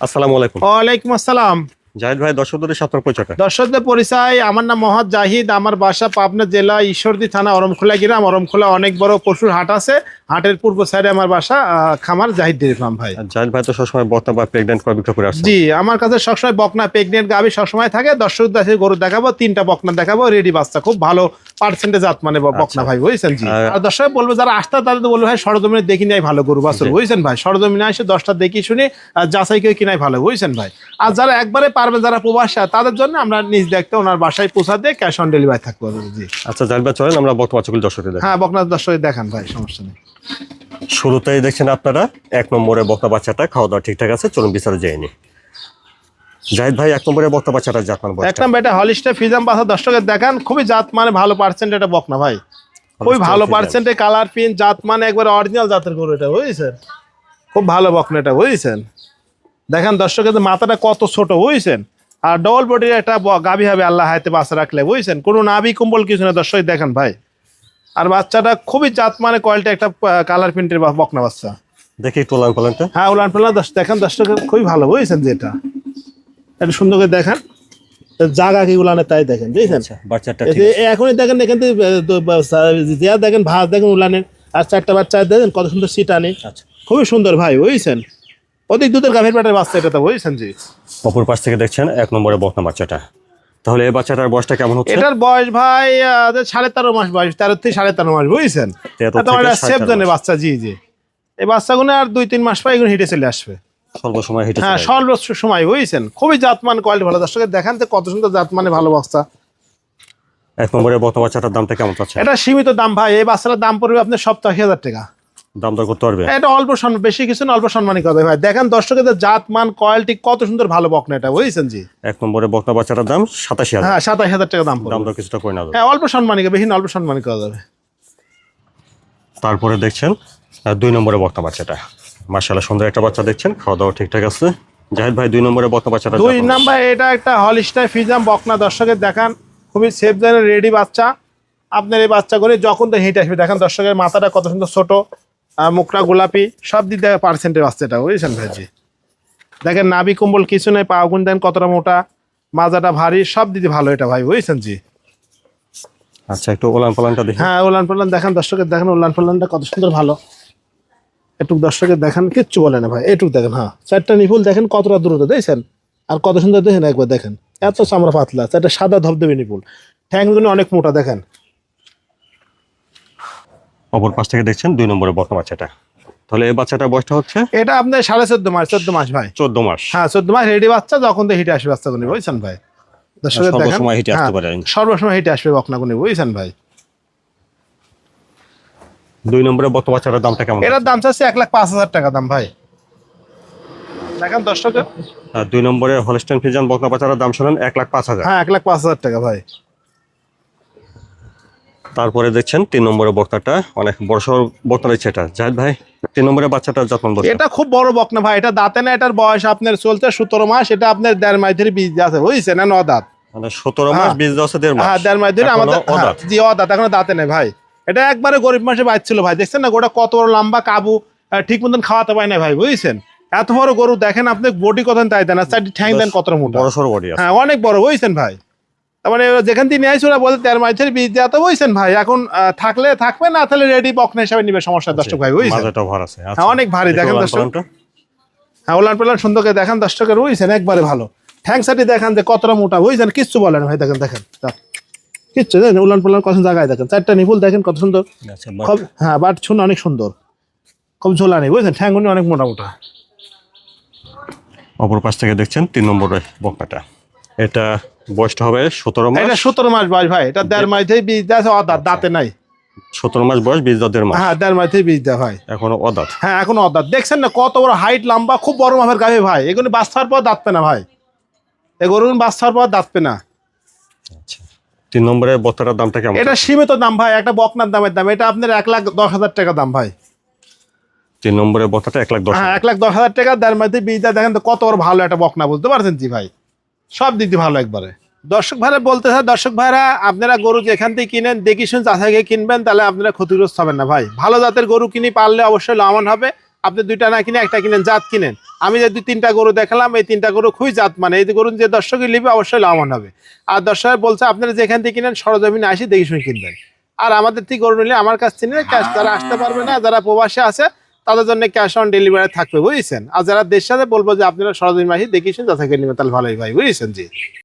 আসসালামু আলাইকুম। ওয়ালাইকুম আসসালাম। জাহিদ ভাই দর্শকদের সাথে আপনার দর্শকদের পরিচয় আমার নাম মোহাম্মদ জাহিদ আমার বাসা পাবনা জেলা ঈশ্বরদী থানা অরমখোলা গ্রাম। অরমখোলা অনেক বড় পশুর হাট আছে। হাটের পূর্ব সাইডে আমার বাসা খামার জাহিদ ডেরি ফার্ম ভাই। জাহিদ ভাই তো সবসময় বর্তা বা প্রেগনেন্ট করে বিক্রয় করে আসছে জি আমার কাছে সবসময় বকনা প্রেগনেন্ট গাভি সবসময় থাকে। দর্শক দাসে গরু দেখাবো তিনটা বকনা দেখাবো রেডি বাচ্চা খুব ভালো পার্সেন্টে জাত মানে বকনা ভাই বুঝছেন জি? আর- দর্শক বলব যারা আসতে তাদের তো বলব ভাই সরজমিনে দেখি নাই ভালো গরু বাছুর। বুঝছেন ভাই? সরজমিনে এসে দশটা দেখি শুনে যাচাই করে কিনাই ভালো বুঝছেন ভাই? আর যারা একবারে পারবে যারা প্রবাসী তাদের জন্য আমরা নিজ দেখতে ওনার বাসায় পৌঁছা দিয়ে ক্যাশ অন ডেলিভারি থাকব জি। আচ্ছা জাহিদ ভাই চলেন আমরা বর্তমান চকুল দর্শকদের। হ্যাঁ বকনা দর্শক দেখান ভাই সমস্যা নেই। শুরুতেই দেখছেন আপনারা এক নম্বরে বক্তা বাচ্চাটা খাওয়া দাওয়া ঠিকঠাক আছে চলুন বিস্তারে যায়নি জাহিদ ভাই এক নম্বরে বক্তা বাচ্চাটা জাতমান এক নম্বর এটা হলিস্টে ফিজাম বাসা দর্শকের দেখান খুবই জাত মানে ভালো পার্সেন্ট এটা বকনা ভাই। খুবই ভালো পার্সেন্টে কালার পিন জাত মানে একবার অরিজিনাল জাতের গরু এটা বুঝছেন? খুব ভালো বকনা এটা বুঝছেন? দেখেন দর্শকের মাথাটা কত ছোট বুঝছেন? আর ডবল বডির একটা গাভী হবে আল্লাহ হাতে বাসা রাখলে বুঝছেন? কোনো নাভি কুম্বল কিছু না দর্শক দেখেন ভাই। আর বাচ্চাটা খুবই জাত মানে কোয়ালিটি একটা কালার প্রিন্টের বকনা বাচ্চা। দেখি একটু পালনটা হ্যাঁ উলান পালান দশ দেখেন দর্শকের খুবই ভালো বুঝছেন যে এটা। একটু সুন্দর করে দেখেন। জাগা কি উলানে তাই দেখেন বুঝছেন? আচ্ছা বাচ্চাটা। এখনই দেখেন এখান থেকে দেখেন ভাত দেখেন উলানের। আর চারটা বাচ্চা দেখেন কত সুন্দর সিট আনে। আচ্ছা। খুবই সুন্দর ভাই বুঝেছেন? অধিক দুধের গাভীর পেটের বাচ্চা এটা তো বুঝেছেন জি? অপর পাশ থেকে দেখছেন এক নম্বরে বকনা বাচ্চাটা। তাহলে এই বাচ্চাটার বয়সটা কেমন হচ্ছে? এটার বয়স ভাই সাড়ে তেরো মাস বয়স তেরো থেকে সাড়ে তেরো মাস বুঝছেন? সেফ বাচ্চা জি জি। এই বাচ্চাগুলো আর দুই তিন মাস পর এগুলো হেঁটে চলে আসবে। স্বল্প সময় হেঁটে হ্যাঁ স্বল্প সময় বুঝছেন? খুবই জাতমান কোয়ালিটি ভালো। দর্শকের দেখান তো কত সুন্দর জাতমানে ভালো বাচ্চা। এক বাচ্চাটার দামটা কেমন চাচ্ছে এটা সীমিত দাম ভাই এই বাচ্চাটার দাম পড়বে আপনার সপ্তাহে হাজার টাকা। দাম দর করতে পারবে? এটা অল্প সম্মান বেশি কিছু না অল্প সম্মানই কথা ভাই। দেখেন দর্শকের জাত মান কোয়ালিটি কত সুন্দর ভালো বকনা এটা বুঝছেন জি? এক নম্বরে বকনা বাচ্চাটার দাম সাতাশি হাজার। হ্যাঁ সাতাশ হাজার টাকা দাম দাম দর কিছুটা করে না হ্যাঁ অল্প সম্মানই বেশি অল্প সম্মানই করা যাবে। তারপরে দেখছেন দুই নম্বরে বকনা বাচ্চাটা। মার্শাল্লাহ সুন্দর একটা বাচ্চা দেখছেন খাওয়া দাওয়া ঠিকঠাক আছে। জাহিদ ভাই দুই নম্বরে বকনা বাচ্চাটা দুই। নাম্বার এটা একটা হলিস্টার ফিজাম বকনা দর্শকের দেখান। খুবই সেফ জেনের রেডি বাচ্চা। আপনার এই বাচ্চা করে যখন তো হিট আসবে দেখেন দর্শকের মাথাটা কত সুন্দর ছোট। মুখটা গোলাপি সব দিক থেকে পার্সেন্টের বাচ্চাটা বুঝেছেন ভাইজি? দেখেন নাবি কম্বল কিছু নেই পা গুণ দেন কতটা মোটা মাজাটা ভারী সব দিদি ভালো এটা ভাই বুঝেছেন জি? আচ্ছা একটু ওলান পালানটা দেখি। হ্যাঁ ওলান পালান দেখেন দর্শকের দেখেন ওলান পালানটা কত সুন্দর ভালো। একটু দর্শকের দেখেন কিচ্ছু বলে না ভাই এটুক দেখেন হ্যাঁ। চারটা নিফুল দেখেন কতটা দ্রুত দেখছেন? আর কত সুন্দর দেখেন একবার দেখেন এত চামড়া পাতলা চারটা সাদা ধবধবে নিপুল। ঠ্যাংগুলো অনেক মোটা দেখেন। অপর পাশ থেকে দেখছেন দুই নম্বরে বকনা বাচ্চাটা। তাহলে এই বাচ্চাটা বয়সটা হচ্ছে? এটা আপনার সাড়ে চোদ্দ মাস চোদ্দ মাস ভাই। চোদ্দ মাস। হ্যাঁ চোদ্দ মাস রেডি বাচ্চা যখন তো হিটে আসবে বাচ্চাগুনি বুঝছেন ভাই? সর্বসময় হিটে আসতে হ্যাঁ, পারে। সর্বসময় হিটে আসবে বকনাগুনি বুঝছেন ভাই? দুই নম্বরে বকনা বাচ্চাটার দামটা কেমন এটার দাম চাচ্ছে এক লাখ পাঁচ হাজার টাকা দাম ভাই। দেখেন দর্শকের দুই নম্বরে হলস্টেন ফিজান বকনা বাচ্চাটার দাম শোনেন এক লাখ পাঁচ হাজার। হ্যাঁ এক লাখ পাঁচ হাজার টাকা ভাই। তারপরে দেখছেন তিন নম্বরে বক্তাটা অনেক বড় সড় বক্তা রয়েছে এটা। জাহিদ ভাই তিন নম্বরে বাচ্চাটা যত্ন এটা খুব বড় বকনা ভাই এটা দাঁতে না এটার বয়স আপনার চলছে সতেরো মাস এটা আপনার দেড় মাস ধরে বীজ আছে বুঝছেন না ন দাঁত? মানে সতেরো মাস হ্যাঁ। বীজ দশে দেড় মাস। হ্যাঁ দেড় মাস ধরে আমাদের হ্যাঁ। জি অদাঁত এখনও দাঁতে নেই ভাই। এটা একবারে গরিব মাসে বাঁচছিল ভাই দেখছেন না গোটা কত বড় লম্বা কাবু ঠিক মতন খাওয়াতে পায় না ভাই বুঝছেন? এত বড় গরু দেখেন আপনি বডি কত তাই দেন আর চারটি ঠ্যাং দেন কত মোটা? বড় সড় বডি আছে। হ্যাঁ অনেক বড় বুঝছেন ভাই? তার মানে যেখান থেকে নিয়ে ওরা বলতে তেরো মাস ধরে বীজ দেওয়া তো বুঝছেন ভাই। এখন থাকলে থাকবে না তাহলে রেডি বকনা হিসাবে নিবে সমস্যা দর্শক ভাই বুঝছেন? মাজাটা ভর আছে। আচ্ছা। হ্যাঁ, অনেক ভারী, দেখেন ওলান দর্শক। হ্যাঁ উলান পালান সুন্দরকে দেখেন দর্শকের রয়েছেন একবারে ভালো। ঠ্যাং সাটি দেখান যে কতটা মোটা বুঝছেন? কিচ্ছু বলেন ভাই দেখেন দেখেন। কিচ্ছু দেখেন উলান পালান কত জায়গায় দেখেন। চারটা নিফুল দেখেন কত সুন্দর। আচ্ছা, খুব হ্যাঁ বাট শুনে অনেক সুন্দর। খুব ঝোলা নেই বুঝছেন? ঠ্যাংগুনি অনেক মোটা মোটা। অপর পাশ থেকে দেখছেন তিন নম্বরে বকনাটা এটা বয়সটা হবে সতেরো মাস। এটা সতেরো মাস বয়স ভাই এটা দেড় মাস থেকে বীজ দেওয়া আছে অদাঁত দাঁতে নাই। সতেরো মাস বয়স বীজ দেড় মাস। হ্যাঁ দেড় মাস থেকে বীজ দেওয়া হয়। এখনও অদাত। হ্যাঁ এখন অদাঁত। দেখছেন না কত বড় হাইট লম্বা খুব বড় মাপের গাভী ভাই। এগুলো বাচ্চার পর দাঁতবে না ভাই। এই গরুগুলো বাচ্চার পর দাঁতবে না। আচ্ছা। তিন নম্বরে বত্তাটার দামটা কেমন? এটা সীমিত দাম ভাই একটা বকনার দামের দাম। এটা আপনার এক লাখ দশ হাজার টাকা দাম ভাই। তিন নম্বরে বত্তাটা এক লাখ দশ হ্যাঁ। এক লাখ দশ হাজার টাকা দেড় তার মধ্যে বীজটা দেখেন তো কত বড় ভালো একটা বকনা বুঝতে পারছেন জি ভাই? সব দিক দিয়ে ভালো একবারে। দর্শক ভাইরা বলতে চাই, দর্শক ভাইরা, আপনারা গরু যেখান থেকে কিনেন, দেখি শুন চাষাকে কিনবেন, তাহলে আপনারা ক্ষতিগ্রস্ত হবেন না ভাই। ভালো জাতের গরু কিনি পারলে অবশ্যই লাভবান হবে। আপনি দুইটা না কিনে একটা কিনেন, জাত কিনেন। আমি যে দুই তিনটা গরু দেখালাম, এই তিনটা গরু খুবই জাত মানে এই গরু যে দর্শকই নিবে অবশ্যই লাভবান হবে। আর দর্শক বলছে, আপনারা যেখান থেকে কিনেন, সরজমিনে আসি, দেখে শুনে কিনবেন। আর আমাদের থেকে গরু নিলে আমার কাছ থেকে ক্যাশ যারা আসতে পারবে না, যারা প্রবাসে আছে তাদের জন্য ক্যাশ অন ডেলিভারি থাকবে, বুঝেছেন? আর যারা দেশ সাথে বলব যে আপনারা সরজিন মাসি দেখিয়েছেন যাচাই করে তাহলে ভালোই ভাই বুঝেছেন জি?